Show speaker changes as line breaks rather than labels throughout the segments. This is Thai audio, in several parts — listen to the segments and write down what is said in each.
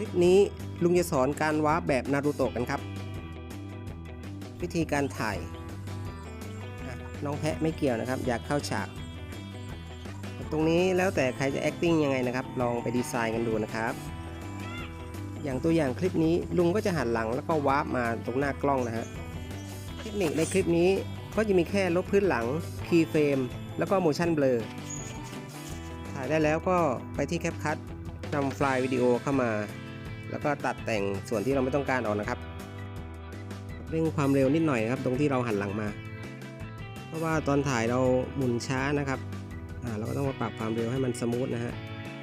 คลิปนี้ลุงจะสอนการวาร์ปแบบนารูโตะกันครับ วิธีการถ่าย น้องแพะไม่เกี่ยวนะครับ อยากเข้าฉาก ตรงนี้แล้วแต่ใครจะ acting ยังไงนะครับ ลองไปดีไซน์กันดูนะครับ อย่างตัวอย่างคลิปนี้ลุงก็จะหันหลังแล้วก็วาร์ปมาตรงหน้ากล้องนะฮะเทคนิคในคลิปนี้ก็จะมีแค่ลบพื้นหลังคีย์เฟรมแล้วก็ motion blur ถ่ายได้แล้วก็ไปที่แคปคัทนำไฟล์วิดีโอเข้ามา แล้วก็ตัดแต่งส่วนที่เราไม่ต้องการออกนะครับเร่งความเร็วนิดหน่อยนะครับ ตรงที่เราหันหลังมา เพราะว่าตอนถ่ายเราหมุนช้านะครับอ่าเราก็ต้องมาปรับความเร็วให้มันสมูทนะฮะ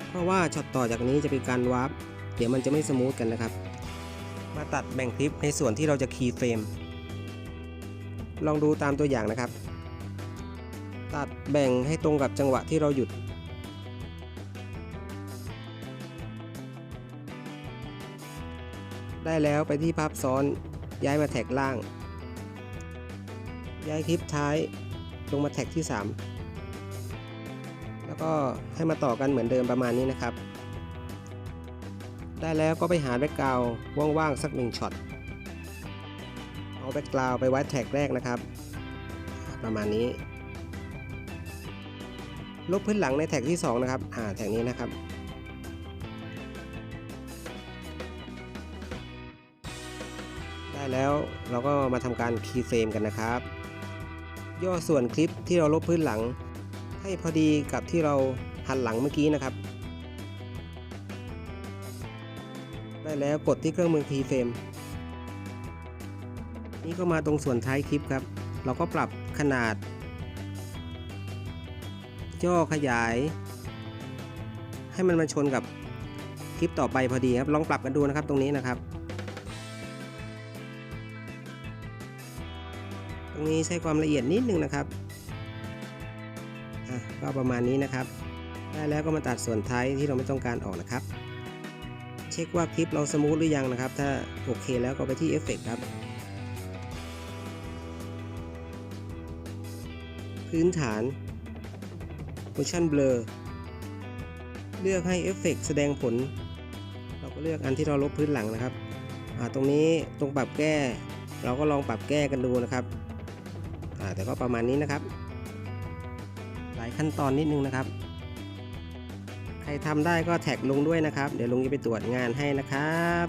เพราะว่าช็อตต่อจากนี้จะเป็นการวาร์ปเดี๋ยวมันจะไม่สมูทกันนะครับ มาตัดแบ่งคลิปในส่วนที่เราจะคีย์เฟรมลองดูตามตัวอย่างนะครับ ตัดแบ่งให้ตรงกับจังหวะที่เราหยุด ได้แล้วไปที่ภาพซ้อนย้ายมาแท็กล่าง ย้ายคลิปท้ายลงมาแท็กที่ 3 แล้วก็ให้มาต่อกันเหมือนเดิมประมาณนี้นะครับ ได้แล้วก็ไปหาแบ็กกราวว่างๆสักหนึ่งช็อตเอาแบ็กกราวไปไว้แท็กแรกนะครับ ประมาณนี้ ลบพื้นหลังในแท็กที่ 2 นะครับอ่าแท็กนี้นะครับ แล้วเราก็มาทำการคีย์เฟรมกันนะครับ ย่อส่วนคลิปที่เราลบพื้นหลัง ให้พอดีกับที่เราหันหลังเมื่อกี้นะครับ ได้แล้วกดที่เครื่องมือคีย์เฟรมนี่ก็มาตรงส่วนท้ายคลิปครับ เราก็ปรับขนาด ย่อขยาย ให้มันมาชนกับคลิปต่อไปพอดีครับ ลองปรับกันดูนะครับตรงนี้นะครับ ตรงนี้ใช้ความละเอียดนิดนึงนะครับอะก็ประมาณนี้นะครับ ได้แล้วก็มาตัดส่วนท้ายที่เราไม่ต้องการออกนะครับ เช็คว่าคลิปเราสมูทหรือยังนะครับ ถ้าโอเคแล้วก็ไปที่เอฟเฟกครับ พื้นฐาน motion blur เลือกให้เอฟเฟกแสดงผล เราก็เลือกอันที่เราลบพื้นหลังนะครับอ่าตรงนี้ตรงปรับแก้ เราก็ลองปรับแก้กันดูนะครับ แต่ก็ประมาณนี้นะครับ หลายขั้นตอนนิดนึงนะครับ ใครทำได้ก็แท็กลุงด้วยนะครับ เดี๋ยวลุงจะไปตรวจงานให้นะครับ